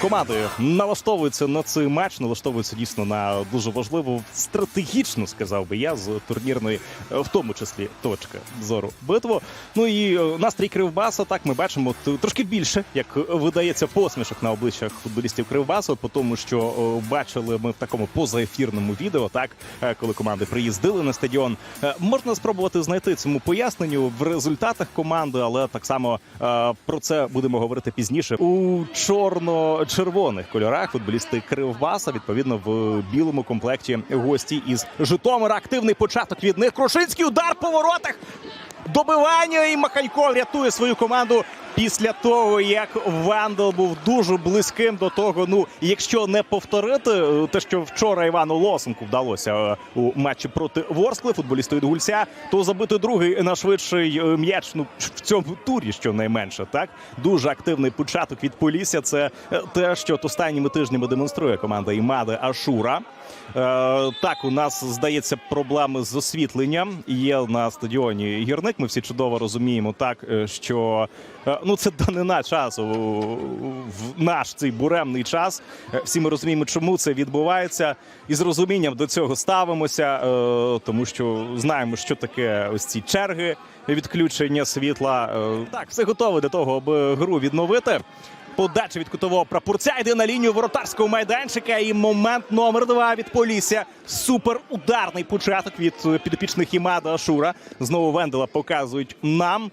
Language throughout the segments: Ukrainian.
Команди налаштовуються на цей матч, налаштовуються дійсно на дуже важливу стратегічну, сказав би я, з турнірної, е, в тому числі точки зору битву. Ну і е, настрій Кривбаса, так ми бачимо трошки більше, як видається посмішок на обличчях футболістів Кривбасу, по тому, що е, бачили ми в такому позаефірному відео, так коли команди приїздили на стадіон. Можна спробувати знайти цьому поясненню в результатах команди, але так само про це будемо говорити пізніше. У чорно-червоних кольорах футболісти Кривбаса, відповідно, в білому комплекті гості із Житомира. Активний початок від них. Крушинський удар по воротах. Добивання і Маханько рятує свою команду після того, як Вандел був дуже близьким до того. Ну, якщо не повторити е, те, що вчора Івану Лосенку вдалося е, у матчі проти Ворскли, футболісту від Гульця, то забити другий найшвидший е, м'яч ну, в цьому турі, щонайменше. Так дуже активний початок від Полісся. Це те, що от останніми тижнями демонструє команда Імади Ашура. Так, у нас здається проблеми з освітленням. Є на стадіоні гірник. Ми всі чудово розуміємо, так що ну це данина часу в наш цей буремний час. Е, Всі ми розуміємо, чому це відбувається, і з розумінням до цього ставимося, е, тому що знаємо, що таке ось ці черги відключення світла. Е, Так, все готове для того, аби гру відновити. Подача від кутового прапорця йде на лінію воротарського майданчика. І момент номер два від Полісся. Супер ударний початок від е, підопічних Імада Ашура. Знову Вендела показують нам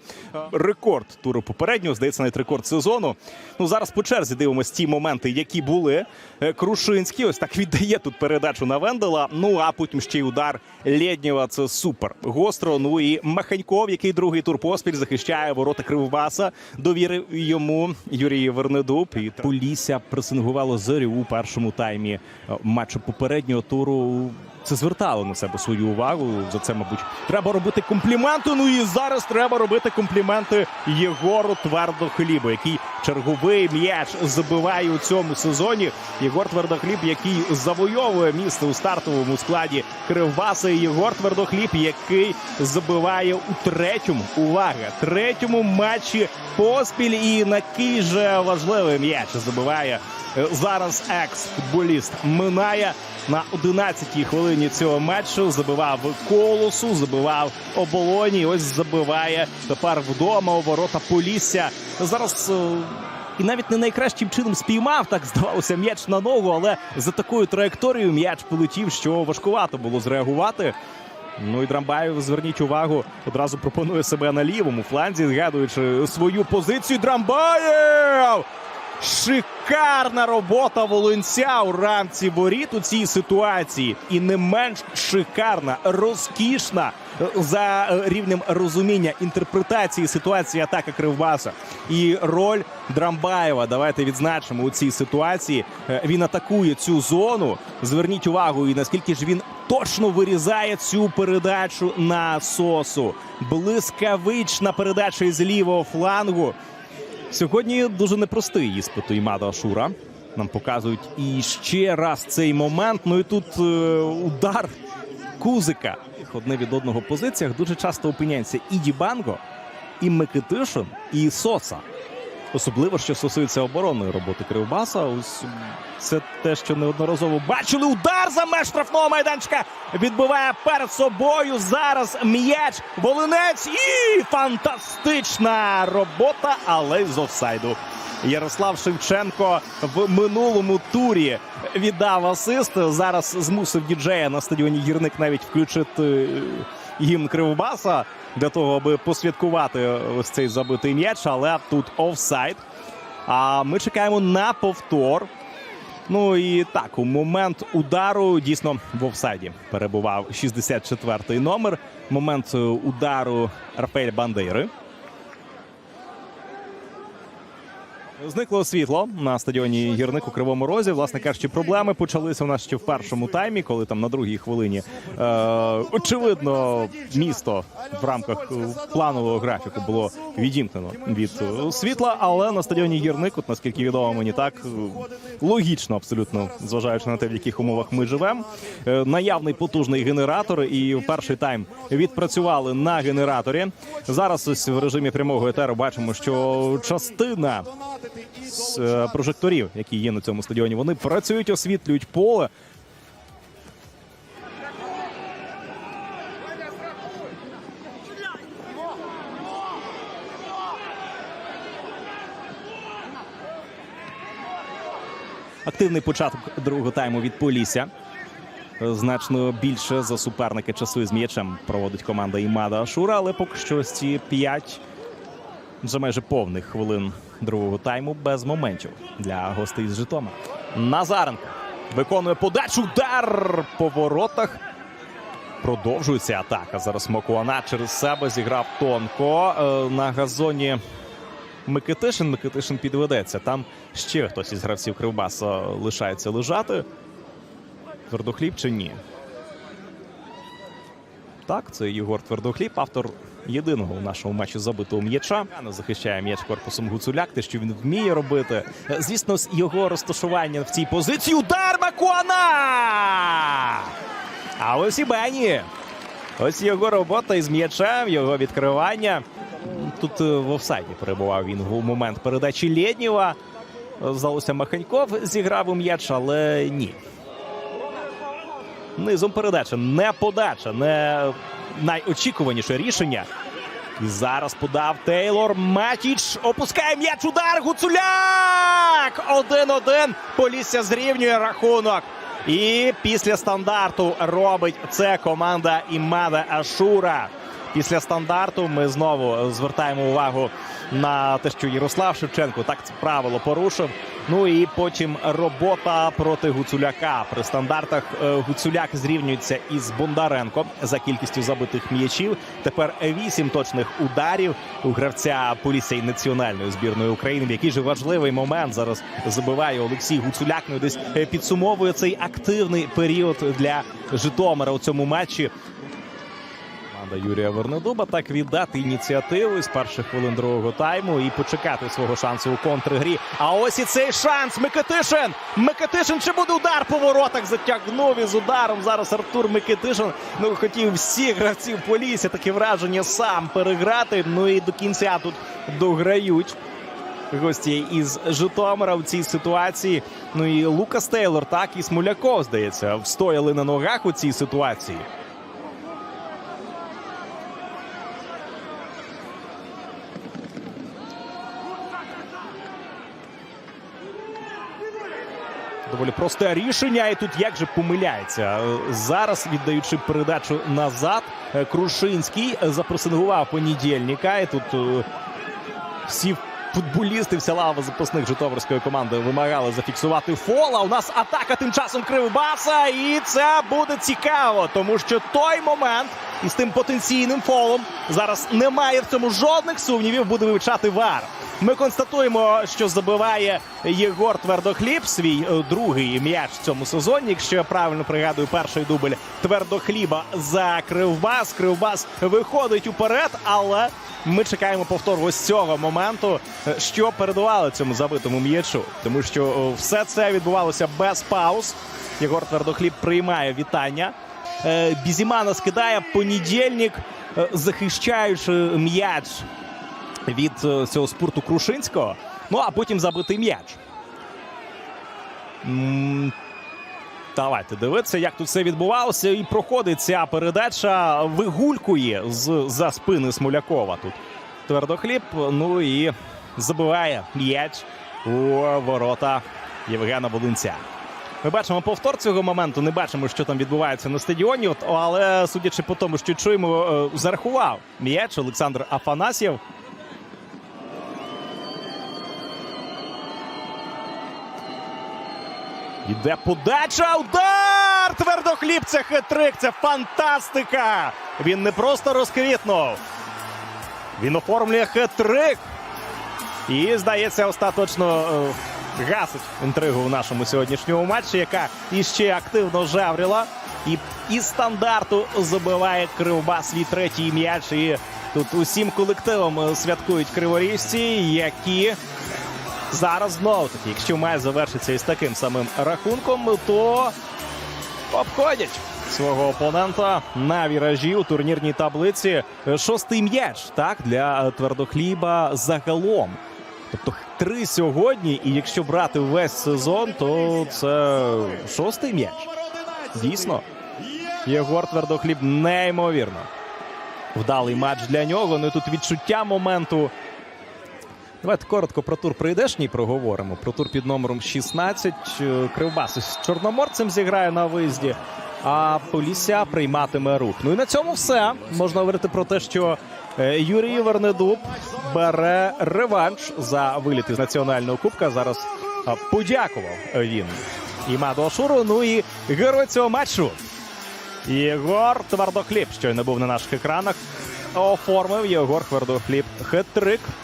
рекорд туру попереднього. Здається, навіть рекорд сезону. Ну зараз по черзі дивимося ті моменти, які були. Е, Крушинський ось так віддає тут передачу на Вендела. Ну а потім ще й удар Лєднєва. Це супер гостро. Ну і Маханьков, який другий тур поспіль захищає ворота Кривбаса. Довірив йому Юрій Вернедуб. І Полісся пресингувало зорю у першому таймі е, матчу попереднього туру. Це звертало на себе свою увагу. За це, мабуть, треба робити компліменти. Ну і зараз треба робити компліменти Єгору Твердохлібу, який черговий м'яч забиває у цьому сезоні. Єгор Твердохліб, який завойовує місце у стартовому складі Кривбаса. Єгор Твердохліб, який забиває у третьому. Увага! Третьому матчі поспіль. І на який же важливий м'яч забиває зараз екс-футболіст Минає на 11-й хвилині цього матчу. Забивав колосу, забивав оболоні. Ось забиває тепер вдома у ворота Полісся. Зараз. е, І навіть не найкращим чином спіймав, так здавалося, м'яч на ногу, але за такою траєкторією м'яч полетів, що важкувато було зреагувати. Ну і Драмбаєв, зверніть увагу, одразу пропонує себе на лівому фланзі, згадуючи свою позицію. Драмбаєв! Шикарна робота волинця у рамці воріт у цій ситуації, і не менш шикарна, розкішна е, за е, рівнем розуміння інтерпретації ситуації атаки Кривбаса. І роль Драмбаєва. Давайте відзначимо у цій ситуації. Е, Він атакує цю зону. Зверніть увагу, і наскільки ж він точно вирізає цю передачу на сосу. Блискавична передача із лівого флангу. Сьогодні дуже непростий іспит у Імада Ашура. Нам показують і ще раз цей момент. Ну і тут е, удар Кузика. Одне від одного позиціях дуже часто опиняються і Дібанго, і Микитишин, і Соса. Особливо, що стосується оборонної роботи Кривбаса. Ось це те, що неодноразово бачили. Удар за меж штрафного майданчика відбиває перед собою. Зараз м'яч Волинець і фантастична робота, але й з офсайду. Ярослав Шевченко в минулому турі віддав асист. Зараз змусив діджея на стадіоні Гірник навіть включити е, гімн Кривбаса для того, аби посвяткувати ось цей забитий м'яч. Але тут офсайд. А ми чекаємо на повтор. Ну і так, у момент удару дійсно в офсайді перебував 64-й номер. Момент е, удару Рафаель Бандейри. Зникло світло на стадіоні гірник у Кривому Розі. Власне кажучи, проблеми почалися у нас ще в першому таймі, коли там на другій хвилині е, очевидно місто в рамках планового графіку було відімкнено від світла. Але на стадіоні гірник, от наскільки відомо мені так логічно, абсолютно зважаючи на те, в яких умовах ми живемо. Е, наявний потужний генератор, і перший тайм відпрацювали на генераторі. Зараз ось в режимі прямого етеру бачимо, що частина з е, прожекторів, які є на цьому стадіоні. Вони працюють, освітлюють поле. Активний початок другого тайму від Полісся. Значно більше за суперники часу із м'ячем проводить команда Імада Ашура, але поки що ці 5 вже майже повних хвилин другого тайму без моментів для гостей з Житомира. Назаренко виконує подачу. Удар по воротах. Продовжується атака. Зараз Макуана через себе зіграв тонко Е, на газоні. Микитишин. Микитишин підведеться. Там ще хтось із гравців Кривбаса лишається лежати. Твердохліб чи ні? Так, це Єгор Твердохліб, автор єдиного у нашому матчі забитого м'яча. Захищає м'яч корпусом Гуцуляк, те, що він вміє робити. Звісно, з його розташування в цій позиції. Удар Макуана! А ось і Бені. Ось його робота із м'ячем, його відкривання. Тут е, в офсайді перебував він у момент передачі Лєднєва. Е, Здалося, Маханьков зіграв у м'яч, але ні. Низом передача, не подача, не найочікуваніше рішення. І зараз подав Тейлор Матіч. Опускає м'яч. Удар. Гуцуляк! 1-1. Полісся зрівнює рахунок. І після стандарту робить це команда Імада Ашура. Після стандарту ми знову звертаємо увагу на те, що Ярослав Шевченко так це правило порушив. Ну і потім робота проти Гуцуляка. При стандартах е, Гуцуляк зрівнюється із Бондаренко за кількістю забитих м'ячів. Тепер вісім точних ударів у гравця Полісся і національної збірної України. В який же важливий момент зараз забиває Олексій Гуцуляк. Ну десь е, підсумовує цей активний період для Житомира у цьому матчі. Команда Юрія Вернедуба так віддати ініціативу із перших хвилин другого тайму і почекати свого шансу у контргрі. А ось і цей шанс. Микитишин. Микитишин чи буде удар по воротах? Затягнув із ударом. Зараз Артур Микитишин. Ну хотів всіх гравців Полісся таке враження сам переграти. Ну і до кінця тут дограють. Гості із Житомира в цій ситуації. Ну і Лукас Тейлор, так і Смоляков, здається, встояли на ногах у цій ситуації. Доволі просте рішення, і тут як же помиляється. Е, Зараз віддаючи передачу назад, е, Крушинський запресингував понедільника. І тут е, всі футболісти, вся лава запасних житомирської команди вимагали зафіксувати фол. А у нас атака тим часом Кривбаса. І це буде цікаво, тому що той момент із тим потенційним фолом зараз немає в цьому жодних сумнівів. Буде вивчати вар. Ми констатуємо, що забиває Єгор Твердохліб свій е, другий м'яч в цьому сезоні. Якщо я правильно пригадую, перший дубль Твердохліба за Кривбас. Кривбас виходить уперед, але ми чекаємо повтор ось цього моменту, е, що передувало цьому забитому м'ячу. Тому що е, все це відбувалося без пауз. Єгор Твердохліб приймає вітання. Бізімана скидає понедільник, захищаючи м'яч від е, цього спорту Крушинського. Ну а потім забитий м'яч. Давайте дивитися, як тут все відбувалося. І проходить ця передача, вигулькує з за спини Смолякова. Тут твердохліб. Ну і забиває м'яч у ворота Євгена Волинця. Ми бачимо повтор цього моменту. Не бачимо, що там відбувається на стадіоні. От, але судячи по тому, що чуємо, е, зарахував м'яч Олександр Афанасьєв. Іде подача. Удар! Твердохліб це хитрик. Це фантастика. Він не просто розквітнув. Він оформлює хитрик. І, здається, остаточно е, гасить інтригу в нашому сьогоднішньому матчі, яка іще активно жавріла. І із стандарту забиває Кривбас свій третій м'яч. І тут усім колективом е, святкують криворіжці, які зараз знову таки, якщо має завершитися із таким самим рахунком, то обходять свого опонента на віражі у турнірній таблиці. Шостий м'яч так для е, твердохліба загалом. Тобто три сьогодні, і якщо брати весь сезон, то це шостий м'яч. Дійсно, Єгор Твердохліб неймовірно. Вдалий матч для нього. Ну і тут відчуття моменту. Давайте коротко про тур прийдешній проговоримо. Про тур під номером 16. Е, Кривбас із Чорноморцем зіграє на виїзді, а Полісся прийматиме рух. Ну і на цьому все. Можна говорити про те, що е, Юрій Вернедуб бере реванш за виліт із національного кубка. Зараз подякував він Імаду Ашуру. Ну і герой цього матчу. Єгор Твердохліб, що не був на наших екранах. Оформив Єгор Твердохліб хет-трик